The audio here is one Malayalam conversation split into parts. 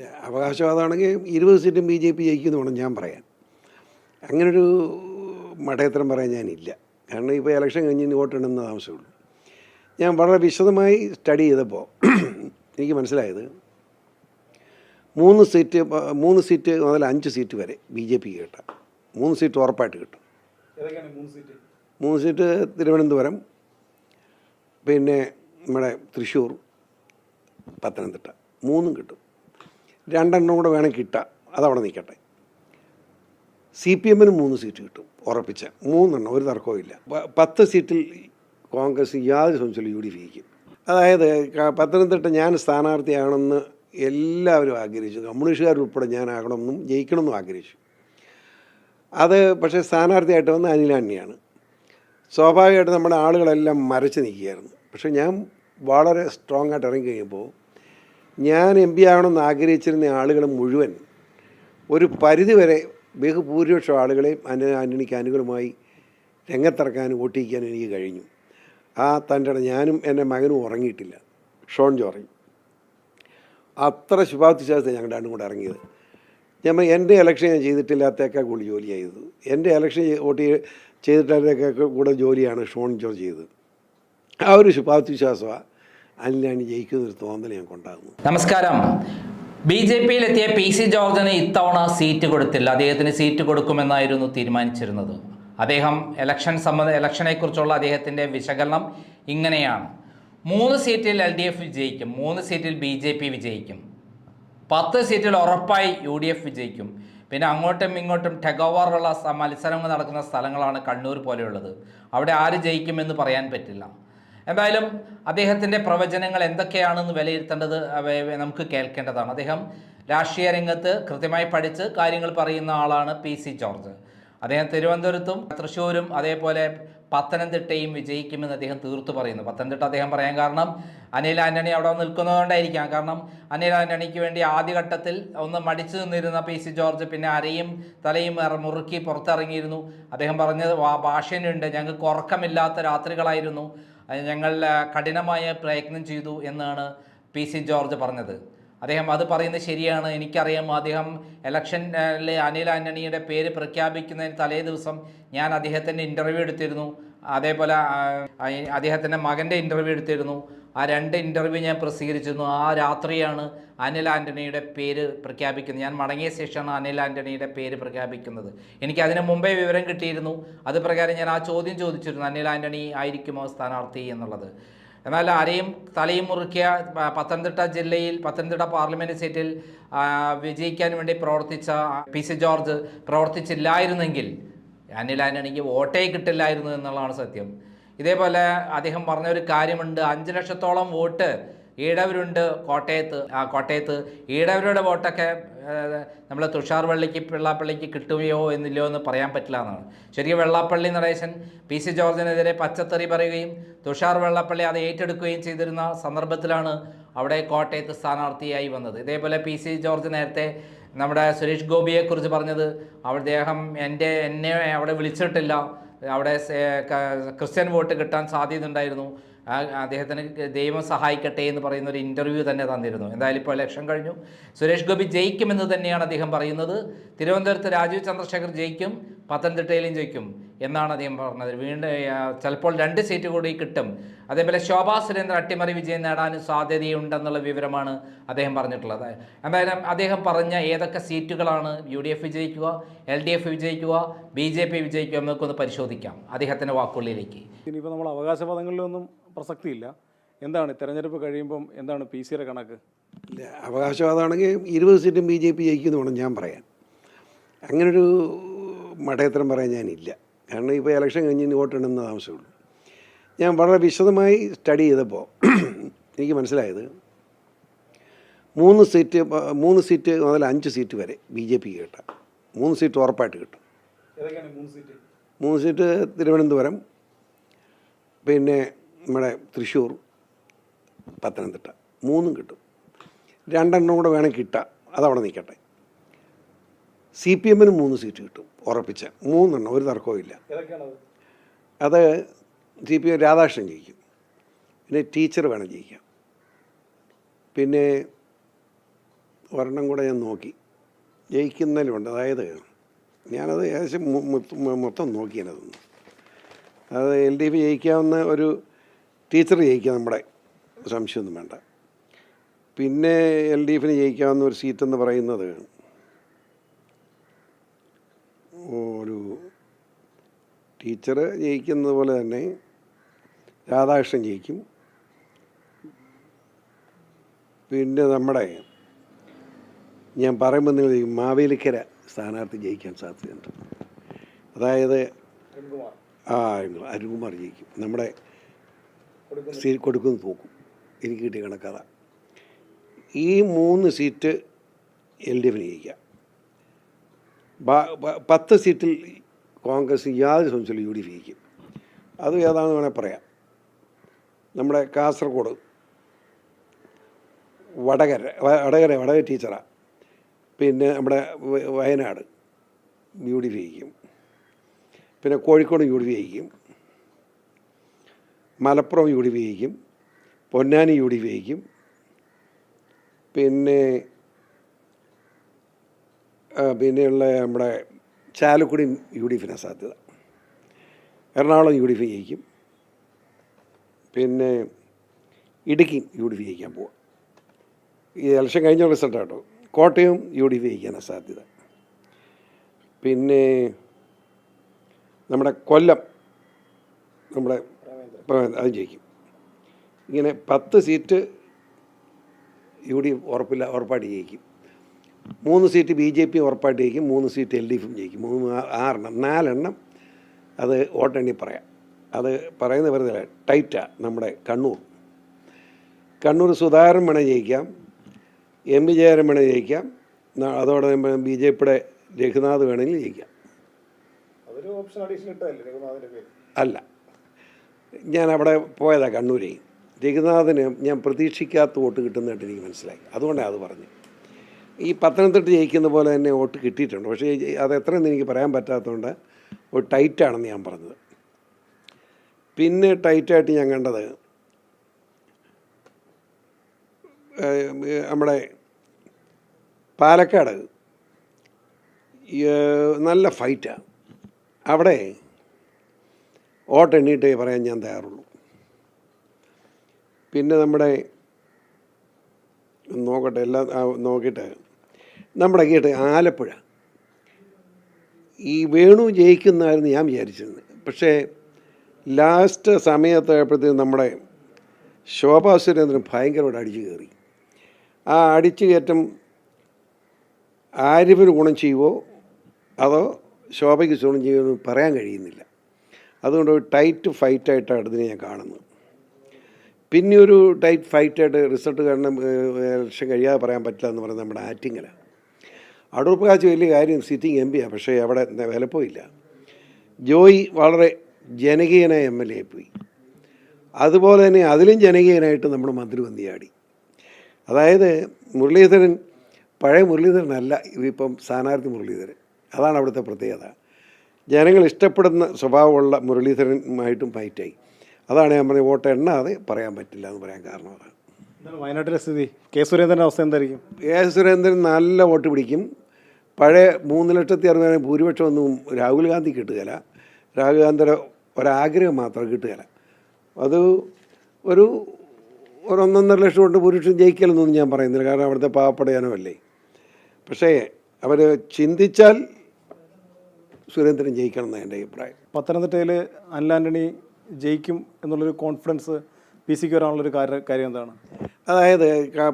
അവകാശവാദമാണെങ്കിൽ ഇരുപത് സീറ്റും ബി ജെ പി ജയിക്കുമെന്ന് വേണം ഞാൻ പറയാൻ. അങ്ങനൊരു മഠയത്തരം പറയാൻ ഞാനില്ല. കാരണം ഇപ്പോൾ ഇലക്ഷൻ കഴിഞ്ഞ് വോട്ടെണ്ണുന്ന താമസമുള്ളൂ ആവശ്യമുള്ളൂ. ഞാൻ വളരെ വിശദമായി സ്റ്റഡി ചെയ്തപ്പോൾ എനിക്ക് മനസ്സിലായത് മൂന്ന് സീറ്റ് മൂന്ന് സീറ്റ് മുതൽ അഞ്ച് സീറ്റ് വരെ ബി ജെ പിക്ക് കിട്ടാം. മൂന്ന് സീറ്റ് ഉറപ്പായിട്ട് കിട്ടും. മൂന്ന് സീറ്റ് തിരുവനന്തപുരം പിന്നെ നമ്മുടെ തൃശ്ശൂർ പത്തനംതിട്ട. മൂന്നും കിട്ടും. രണ്ടെണ്ണം കൂടെ വേണം കിട്ടുക അതവിടെ നിൽക്കട്ടെ. സി പി എമ്മിന് മൂന്ന് സീറ്റ് കിട്ടും ഉറപ്പിച്ച. മൂന്നെണ്ണം ഒരു തർക്കവും ഇല്ല. പത്ത് സീറ്റിൽ കോൺഗ്രസ് യാതൊരു സംശയമില്ല യു ഡി എഫ് അതായത് പത്തനംതിട്ട ഞാൻ സ്ഥാനാർത്ഥിയാണെന്ന് എല്ലാവരും ആഗ്രഹിച്ചു. കമ്മ്യൂണിസ്റ്റുകാരുൾപ്പെടെ ഞാനാകണമെന്നും ജയിക്കണമെന്നും ആഗ്രഹിച്ചു. അത് പക്ഷേ സ്ഥാനാർത്ഥിയായിട്ട് വന്ന അണ്ണിയാണ് സ്വാഭാവികമായിട്ട് നമ്മുടെ ആളുകളെല്ലാം മരച്ച് നിൽക്കുകയായിരുന്നു. പക്ഷേ ഞാൻ വളരെ സ്ട്രോങ് ആയിട്ട് ഇറങ്ങി കഴിയുമ്പോൾ ഞാൻ എം പി ആകണമെന്ന് ആഗ്രഹിച്ചിരുന്ന ആളുകൾ മുഴുവൻ ഒരു പരിധിവരെ ബഹുഭൂരിപക്ഷം ആളുകളെയും അനു ആന്റണിക്ക് അനുകൂലമായി രംഗത്തിറക്കാനും ഓട്ടിക്കാനും എനിക്ക് കഴിഞ്ഞു. ആ തന്റെ ഞാനും എന്റെ മകനും ഉറങ്ങിയിട്ടില്ല. ഷോൺ ജോറി അത്ര ശുഭാപ്തി ഞങ്ങളുടെ രണ്ടും കൂടെ ഇറങ്ങിയത്. ഞാൻ എന്റെ ഇലക്ഷൻ ഞാൻ ചെയ്തിട്ടില്ലാത്തേക്കാൾ കൂടി ജോലി ചെയ്തത് എന്റെ ഇലക്ഷൻ വോട്ട് ചെയ്- കൂടെ ജോലിയാണ് ഷോൺ ജോർജ് ചെയ്തത്. ആ ഒരു ശുഭാപ്തി ജയിക്കുന്ന ജയിക്കുന്നൊരു തോന്നൽ ഞങ്ങൾക്കുണ്ടാകുന്നു നമസ്കാരം. ബി ജെ പിയിലെത്തിയ പി സി ജോർജിന് ഇത്തവണ സീറ്റ് കൊടുത്തില്ല. അദ്ദേഹത്തിന് സീറ്റ് കൊടുക്കുമെന്നായിരുന്നു തീരുമാനിച്ചിരുന്നത്. അദ്ദേഹം ഇലക്ഷൻ സംബന്ധ ഇലക്ഷനെക്കുറിച്ചുള്ള അദ്ദേഹത്തിന്റെ വിശകലനം ഇങ്ങനെയാണ്. മൂന്ന് സീറ്റിൽ എൽ ഡി എഫ് വിജയിക്കും മൂന്ന് സീറ്റിൽ ബി ജെ പി വിജയിക്കും പത്ത് സീറ്റിൽ ഉറപ്പായി യു ഡി എഫ് വിജയിക്കും. പിന്നെ അങ്ങോട്ടും ഇങ്ങോട്ടും ടെഗോവറുള്ള മത്സരങ്ങൾ നടക്കുന്ന സ്ഥലങ്ങളാണ് കണ്ണൂർ പോലെയുള്ളത്. അവിടെ ആര് ജയിക്കുമെന്ന് പറയാൻ പറ്റില്ല. എന്തായാലും അദ്ദേഹത്തിന്റെ പ്രവചനങ്ങൾ എന്തൊക്കെയാണെന്ന് വിലയിരുത്തേണ്ടത് നമുക്ക് കേൾക്കേണ്ടതാണ്. അദ്ദേഹം രാഷ്ട്രീയ രംഗത്ത് കൃത്യമായി പഠിച്ച് കാര്യങ്ങൾ പറയുന്ന ആളാണ് പി സി ജോർജ്. അദ്ദേഹം തിരുവനന്തപുരത്തും തൃശ്ശൂരും അതേപോലെ പത്തനംതിട്ടയും വിജയിക്കുമെന്ന് അദ്ദേഹം തീർത്തു പറയുന്നു. പത്തനംതിട്ട അദ്ദേഹം പറയാൻ കാരണം അനിൽ ആന്റണി അവിടെ നിൽക്കുന്നതുകൊണ്ടായിരിക്കാം. കാരണം അനിൽ ആന്റണിക്ക് വേണ്ടി ആദ്യഘട്ടത്തിൽ ഒന്ന് മടിച്ചു നിന്നിരുന്ന പി സി ജോർജ് പിന്നെ അരയും തലയും മുറുക്കി പുറത്തിറങ്ങിയിരുന്നു. അദ്ദേഹം പറഞ്ഞത് ഭാഷനുണ്ട് ഞങ്ങൾക്ക് ഉറക്കമില്ലാത്ത രാത്രികളായിരുന്നു. ഞങ്ങൾ കഠിനമായ പ്രയത്നം ചെയ്തു എന്നാണ് പി സി ജോർജ് പറഞ്ഞത്. അദ്ദേഹം അത് പറയുന്നത് ശരിയാണ്. എനിക്കറിയാം അദ്ദേഹം ഇലക്ഷനിൽ അനിൽ ആന്റണിയുടെ പേര് പ്രഖ്യാപിക്കുന്നതിന് തലേ ദിവസം ഞാൻ അദ്ദേഹത്തിന്റെ ഇന്റർവ്യൂ എടുത്തിരുന്നു. അതേപോലെ അദ്ദേഹത്തിന്റെ മകന്റെ ഇന്റർവ്യൂ എടുത്തിരുന്നു. ആ രണ്ട് ഇന്റർവ്യൂ ഞാൻ പ്രസിദ്ധീകരിച്ചിരുന്നു. ആ രാത്രിയാണ് അനിൽ ആന്റണിയുടെ പേര് പ്രഖ്യാപിക്കുന്നത്. ഞാൻ മടങ്ങിയ ശേഷമാണ് അനിൽ ആന്റണിയുടെ പേര് പ്രഖ്യാപിക്കുന്നത്. എനിക്ക് അതിന് മുമ്പേ വിവരം കിട്ടിയിരുന്നു. അത് പ്രകാരം ഞാൻ ആ ചോദ്യം ചോദിച്ചിരുന്നു. അനിൽ ആന്റണി ആയിരിക്കുമോ സ്ഥാനാർത്ഥി എന്നുള്ളത്. എന്നാൽ ആരെയും തലയും മുറുക്കിയ പത്തനംതിട്ട ജില്ലയിൽ പത്തനംതിട്ട പാർലമെന്റ് സീറ്റിൽ വിജയിക്കാൻ വേണ്ടി പ്രവർത്തിച്ച പി സി ജോർജ് പ്രവർത്തിച്ചില്ലായിരുന്നെങ്കിൽ അനിൽ ആന്റണിക്ക് വോട്ടേ കിട്ടില്ലായിരുന്നു എന്നുള്ളതാണ് സത്യം. ഇതേപോലെ അദ്ദേഹം പറഞ്ഞ ഒരു കാര്യമുണ്ട് അഞ്ച് ലക്ഷത്തോളം വോട്ട് ഈഴവരുണ്ട് കോട്ടയത്ത്. ആ കോട്ടയത്ത് ഈഴവരുടെ വോട്ടൊക്കെ നമ്മൾ തുഷാർ വെള്ളിക്ക് വെള്ളാപ്പള്ളിക്ക് കിട്ടുകയോ എന്നില്ലയോ എന്ന് പറയാൻ പറ്റില്ല എന്നാണ്. ശരിക്കും വെള്ളാപ്പള്ളി നടേശൻ പി സി ജോർജിനെതിരെ പച്ചത്തെറി പറയുകയും തുഷാർ വെള്ളാപ്പള്ളി അത് ഏറ്റെടുക്കുകയും ചെയ്തിരുന്ന സന്ദർഭത്തിലാണ് അവിടെ കോട്ടയത്ത് സ്ഥാനാർത്ഥിയായി വന്നത്. ഇതേപോലെ പി സി ജോർജ് നേരത്തെ നമ്മുടെ സുരേഷ് ഗോപിയെക്കുറിച്ച് പറഞ്ഞത്. അദ്ദേഹം എന്റെ എന്നെ അവിടെ വിളിച്ചിട്ടില്ല. അവിടെ ക്രിസ്ത്യൻ വോട്ട് കിട്ടാൻ സാധ്യതയുണ്ടായിരുന്നു. അദ്ദേഹത്തിന് ദൈവം സഹായിക്കട്ടെ എന്ന് പറയുന്ന ഒരു ഇന്റർവ്യൂ തന്നെ തന്നിരുന്നു. എന്തായാലും ഇപ്പോൾ ഇലക്ഷൻ കഴിഞ്ഞു. സുരേഷ് ഗോപി ജയിക്കുമെന്ന് തന്നെയാണ് അദ്ദേഹം പറയുന്നത്. തിരുവനന്തപുരത്ത് രാജീവ് ചന്ദ്രശേഖർ ജയിക്കും. പത്തനംതിട്ടയിലും ജയിക്കും. എന്നാണ് അദ്ദേഹം പറഞ്ഞത്. വീണ്ടും ചിലപ്പോൾ രണ്ട് സീറ്റ് കൂടി കിട്ടും. അതേപോലെ ശോഭാ സുരേന്ദ്രൻ അട്ടിമറി വിജയം നേടാനും സാധ്യതയുണ്ടെന്നുള്ള വിവരമാണ് അദ്ദേഹം പറഞ്ഞിട്ടുള്ളത്. എന്തായാലും അദ്ദേഹം പറഞ്ഞ ഏതൊക്കെ സീറ്റുകളാണ് യു ഡി എഫ് വിജയിക്കുക എൽ ഡി എഫ് വിജയിക്കുക ബി ജെ പി വിജയിക്കുക എന്നൊക്കെ പരിശോധിക്കാം. അദ്ദേഹത്തിന്റെ വാക്കുകളിലേക്ക്. ഇനിയിപ്പോൾ നമ്മൾ അവകാശവാദങ്ങളിലൊന്നും പ്രസക്തിയില്ല. എന്താണ് തെരഞ്ഞെടുപ്പ് കഴിയുമ്പം എന്താണ് പി സിയുടെ കണക്ക്? ഇല്ല അവകാശവാദമാണെങ്കിൽ ഇരുപത് സീറ്റും ബി ജെ പി ജയിക്കുമെന്ന് വേണം ഞാൻ പറയാൻ. അങ്ങനൊരു മടയത്തരം പറയാൻ ഞാനില്ല. കാരണം ഇപ്പോൾ ഇലക്ഷൻ കഴിഞ്ഞ് ഇനി വോട്ടിടുന്ന ആവശ്യമുള്ളൂ. ഞാൻ വളരെ വിശദമായി സ്റ്റഡി ചെയ്തപ്പോൾ എനിക്ക് മനസ്സിലായത് മൂന്ന് സീറ്റ് മൂന്ന് സീറ്റ് മുതൽ അഞ്ച് സീറ്റ് വരെ ബി ജെ പിക്ക് കിട്ടാം. മൂന്ന് സീറ്റ് ഉറപ്പായിട്ട് കിട്ടും. മൂന്ന് സീറ്റ് തിരുവനന്തപുരം പിന്നെ നമ്മുടെ തൃശ്ശൂർ പത്തനംതിട്ട. മൂന്നും കിട്ടും. രണ്ടെണ്ണം കൂടെ വേണമെങ്കിൽ കിട്ടാം അതവിടെ നിൽക്കട്ടെ സി പി എമ്മിന് മൂന്ന് സീറ്റ് കിട്ടും. ഉറപ്പിച്ച. മൂന്നെണ്ണം ഒരു തർക്കവും ഇല്ല. അത് ജി പി രാധാകൃഷ്ണൻ ജയിക്കും. പിന്നെ ടീച്ചർ വേണം ജയിക്കാം പിന്നെ ഒരെണ്ണം കൂടെ ഞാൻ നോക്കി. ജയിക്കുന്നതിലുണ്ട്. അതായത് ഞാനത് ഏകദേശം മൊത്തം- നോക്കി ഞാനതൊന്ന് അത് എൽ ഡി എഫ് ജയിക്കാവുന്ന ഒരു ടീച്ചർ ജയിക്കാം നമ്മുടെ. സംശയമൊന്നും വേണ്ട. പിന്നെ എൽ ഡി എഫിന് ജയിക്കാവുന്ന ഒരു സീറ്റെന്ന് പറയുന്നത് ഒരു ടീച്ചർ ജയിക്കുന്നത് പോലെ തന്നെ രാധാകൃഷ്ണൻ ജയിക്കും. പിന്നെ നമ്മുടെ ഞാൻ പറയുമ്പോൾ നിങ്ങൾ ഈ മാവേലിക്കര സ്ഥാനാർത്ഥി ജയിക്കാൻ സാധ്യതയുണ്ട്. അതായത് ആ അരുൺ- അരുൺകുമാർ ജയിക്കും. നമ്മുടെ സീറ്റ് കൊടുക്കുന്നു തോക്കും. എനിക്ക് കിട്ടിയ കണക്കാതാണ് ഈ മൂന്ന് സീറ്റ് എൽ ഡി എഫിന് ജയിക്കാം. പത്ത് സീറ്റിൽ കോൺഗ്രസ് യാതൊരു സംശയമില്ല യു ഡി എഫ് ജയിക്കും. അത് ഏതാണെന്ന് വേണേൽ പറയാം. നമ്മുടെ കാസർഗോഡ് വടകര വടകര വടകര ടീച്ചറാണ് പിന്നെ നമ്മുടെ വയനാട് യു ഡി എഫ് ജയിക്കും. പിന്നെ കോഴിക്കോട് യു ഡി എഫ് ജയിക്കും. മലപ്പുറം യു ഡി എഫ് ജയിക്കും. പൊന്നാനി യു ഡി എഫ് ജയിക്കും. പിന്നെ പിന്നെയുള്ള നമ്മുടെ ചാലക്കുടി യു ഡി എഫിനാണ് സാധ്യത. എറണാകുളം യു ഡി എഫ് ജയിക്കും. പിന്നെ ഇടുക്കി യു ഡി എഫ് ജയിക്കാൻ പോവാം. ഈ ഇലക്ഷൻ കഴിഞ്ഞ റിസൾട്ട് കേട്ടോ. കോട്ടയം യു ഡി എഫ് ജയിക്കാനാണ് സാധ്യത. പിന്നെ നമ്മുടെ കൊല്ലം നമ്മുടെ അത് ജയിക്കും. ഇങ്ങനെ പത്ത് സീറ്റ് യു ഡി എഫ് ഉറപ്പില്ല ഉറപ്പായിട്ട് ജയിക്കും. മൂന്ന് സീറ്റ് ബി ജെ പി ഉറപ്പായിട്ട് ജയിക്കും മൂന്ന് സീറ്റ് എൽ ഡി എഫും ജയിക്കും. മൂന്ന് ആറെണ്ണം നാലെണ്ണം അത് വോട്ടെണ്ണി പറയാം. അത് പറയുന്ന വെറുതെ ടൈറ്റാണ് നമ്മുടെ കണ്ണൂർ. കണ്ണൂർ സുധാകരൻ വേണേൽ ജയിക്കാം എം വി ജയകരൻ വേണേൽ ജയിക്കാം അതോടെ ബി ജെ പിയുടെ രഘുനാഥ് വേണമെങ്കിൽ ജയിക്കാം. അല്ല ഞാൻ അവിടെ പോയതാണ് കണ്ണൂരേ. രഘുനാഥിന് ഞാൻ പ്രതീക്ഷിക്കാത്ത വോട്ട് കിട്ടുന്നതായിട്ട് എനിക്ക് മനസ്സിലായി. അതുകൊണ്ടാണ് അത് പറഞ്ഞു ഈ പത്തനംതിട്ട ജയിക്കുന്ന പോലെ തന്നെ വോട്ട് കിട്ടിയിട്ടുണ്ട്. പക്ഷേ അത് എത്രയെന്ന് എനിക്ക് പറയാൻ പറ്റാത്തതുകൊണ്ട് ഒരു ടൈറ്റാണെന്ന് ഞാൻ പറഞ്ഞത്. പിന്നെ ടൈറ്റായിട്ട് ഞാൻ കണ്ടത് നമ്മുടെ പാലക്കാട് നല്ല ഫൈറ്റാണ് അവിടെ വോട്ട് എണ്ണീട്ടേ പറയാൻ ഞാൻ തയ്യാറുള്ളൂ. പിന്നെ നമ്മുടെ നോക്കട്ടെ എല്ലാം നോക്കിയിട്ട് നമ്മുടെ കേട്ട് ആലപ്പുഴ. ഈ വേണു ജയിക്കുന്നതായിരുന്നു ഞാൻ വിചാരിച്ചിരുന്നത്. പക്ഷേ ലാസ്റ്റ് സമയത്തായപ്പോഴത്തേക്കും നമ്മുടെ ശോഭാ സുരേന്ദ്രൻ ഭയങ്കരമായിട്ട് അടിച്ചു കയറി. ആ അടിച്ചു കയറ്റം ആരിഫിന് ഗുണം ചെയ്യുവോ? അതോ ശോഭയ്ക്ക് ഗുണം ചെയ്യുമോ പറയാൻ കഴിയുന്നില്ല. അതുകൊണ്ട് ഒരു ടൈറ്റ് ഫൈറ്റായിട്ടാണ് ഇതിനെ ഞാൻ കാണുന്നത്. പിന്നെ ഒരു ടൈറ്റ് ഫൈറ്റായിട്ട് റിസൾട്ട് കാരണം ഇലക്ഷൻ കഴിയാതെ പറയാൻ പറ്റില്ല എന്ന് പറയുന്നത് നമ്മുടെ ആറ്റിങ്ങല അടൂർ കാച്ച് വലിയ കാര്യം സിറ്റിംഗ് എം പിയാണ് പക്ഷേ അവിടെ വിലപ്പോയില്ല ജോയി വളരെ ജനകീയനായ എം എൽ എ പോയി. അതുപോലെ തന്നെ അതിലും ജനകീയനായിട്ട് നമ്മൾ മന്ത്രി വന്നിയാടി അതായത് മുരളീധരൻ പഴയ മുരളീധരനല്ല ഇതിപ്പം സ്ഥാനാർത്ഥി മുരളീധരൻ. അതാണ് അവിടുത്തെ പ്രത്യേകത. ജനങ്ങൾ ഇഷ്ടപ്പെടുന്ന സ്വഭാവമുള്ള മുരളീധരനുമായിട്ടും ഫൈറ്റായി. അതാണ് ഞാൻ പറഞ്ഞത് വോട്ട് എണ്ണാതെ പറയാൻ പറ്റില്ല എന്ന് പറയാൻ കാരണം അതാണ്. വയനാട്ടിലെ സ്ഥിതി? കെ സുരേന്ദ്രന്റെ അവസ്ഥ എന്തായിരിക്കും? കെ സുരേന്ദ്രൻ നല്ല വോട്ട് പിടിക്കും. പഴയ മൂന്ന് ലക്ഷത്തി അറുപതിനായിരം ഭൂരിപക്ഷം ഒന്നും രാഹുൽ ഗാന്ധി കിട്ടുകയില്ല രാഹുൽ ഗാന്ധിയുടെ ഒരാഗ്രഹം മാത്രം കിട്ടുകയില്ല അത് ഒരു ഒരു ഒന്നൊന്നര ലക്ഷം കൊണ്ട് ഭൂരിപക്ഷം ജയിക്കലെന്നൊന്നും ഞാൻ പറയുന്നില്ല. കാരണം അവിടുത്തെ പാവപ്പെട്ട ജനമല്ലേ. പക്ഷേ അവർ ചിന്തിച്ചാൽ സുരേന്ദ്രൻ ജയിക്കണം എന്നാണ് എന്റെ അഭിപ്രായം. പത്തനംതിട്ടയിൽ അല്ലാന്റണി ജയിക്കും എന്നുള്ളൊരു കോൺഫിഡൻസ് പി സിക്ക് വരാനുള്ളൊരു കാര്യ കാര്യം എന്താണ്? അതായത്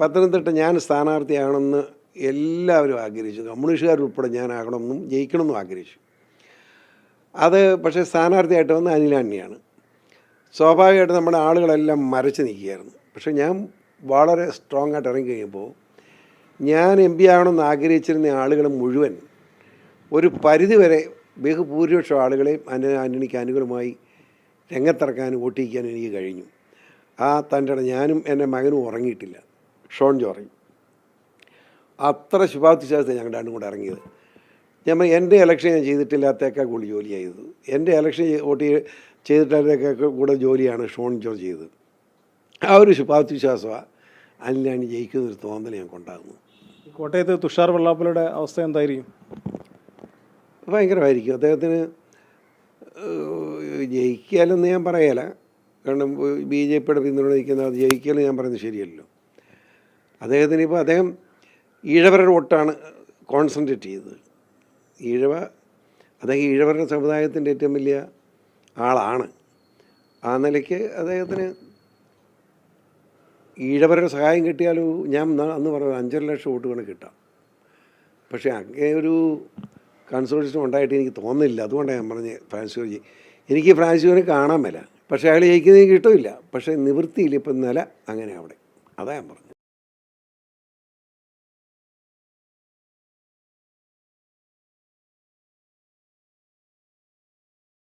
പത്തനംതിട്ട ഞാൻ സ്ഥാനാർത്ഥിയാണെന്ന് എല്ലാവരും ആഗ്രഹിച്ചു. കമ്മ്യൂണിസ്റ്റുകാരുൾപ്പെടെ ഞാനാകണമെന്നും ജയിക്കണമെന്നും ആഗ്രഹിച്ചു. അത് പക്ഷേ സ്ഥാനാർത്ഥിയായിട്ട് വന്ന അനിലാണ്യാണ് സ്വാഭാവികമായിട്ട് നമ്മുടെ ആളുകളെല്ലാം മരച്ച് നിൽക്കുകയായിരുന്നു. പക്ഷേ ഞാൻ വളരെ സ്ട്രോങ് ആയിട്ട് ഇറങ്ങി കഴിയുമ്പോൾ ഞാൻ എം പി ആകണമെന്ന് ആഗ്രഹിച്ചിരുന്ന ആളുകൾ മുഴുവൻ ഒരു പരിധിവരെ ബഹുഭൂരിപക്ഷം ആളുകളെയും അനു ആന്റണിക്ക് അനുകൂലമായി രംഗത്തിറക്കാനും വോട്ട് ചെയ്യിക്കാനും എനിക്ക് കഴിഞ്ഞു. ആ തന്റെ ഞാനും എന്റെ മകനും ഉറങ്ങിയിട്ടില്ല. ഷോൺ ജോർജ്. അത്ര ശുഭാപ്തി ശാസ്ത്രം ഞങ്ങൾ രണ്ടും കൂടെ ഇറങ്ങിയത്. ഞാൻ എന്റെ ഇലക്ഷൻ ഞാൻ ചെയ്തിട്ടില്ലാത്തേക്കാൾ കൂടുതൽ ജോലി ചെയ്തത്. എന്റെ ഇലക്ഷൻ വോട്ട് ചെയ്- ചെയ്തിട്ടില്ലാത്തേക്കാൾ കൂടുതൽ ജോലിയാണ് ഷോൺ ജോർജ് ചെയ്തത്. ആ ഒരു ശുഭാപ്തി വിശ്വാസമാണ് അനിലാണ് ജയിക്കുന്നൊരു തോന്നൽ ഞങ്ങൾക്ക് ഉണ്ടാകുന്നത് കോട്ടയത്ത് തുഷാർ വെള്ളാപ്പലയുടെ അവസ്ഥ എന്തായിരിക്കും? ഭയങ്കരമായിരിക്കും. അദ്ദേഹത്തിന് ജയിക്കാലെന്ന് ഞാൻ പറയല. കാരണം ബി ജെ പിയുടെ പിന്തുണ നിൽക്കുന്ന അത് ജയിക്കലെന്ന് ഞാൻ പറയുന്നത് ശരിയല്ലോ അദ്ദേഹത്തിന് ഇപ്പോൾ അദ്ദേഹം ഈഴവരുടെ വോട്ടാണ് കോൺസെൻട്രേറ്റ് ചെയ്തത്. ഈഴവ അദ്ദേഹം ഈഴവരുടെ സമുദായത്തിന്റെ ഏറ്റവും വലിയ ആളാണ്. ആ നിലയ്ക്ക് അദ്ദേഹത്തിന് ഈഴവരുടെ സഹായം കിട്ടിയാലും ഞാൻ അന്ന് പറഞ്ഞു അഞ്ചര ലക്ഷം വോട്ട് വേണം കിട്ടാം പക്ഷേ അങ്ങനെ ഒരു കൺസോർഷ്യം ഉണ്ടായിട്ട് എനിക്ക് തോന്നുന്നില്ല. അതുകൊണ്ടാണ് ഞാൻ പറഞ്ഞത് ഫ്രാൻസിയോജി എനിക്ക് ഫ്രാൻസിയോനെ കാണാൻ മേല. പക്ഷേ അയാൾ ജയിക്കുന്നത് കിട്ടില്ല പക്ഷേ നിവൃത്തിയില്ല ഇപ്പം നില അങ്ങനെ അവിടെ. അതാണ് ഞാൻ പറഞ്ഞത്.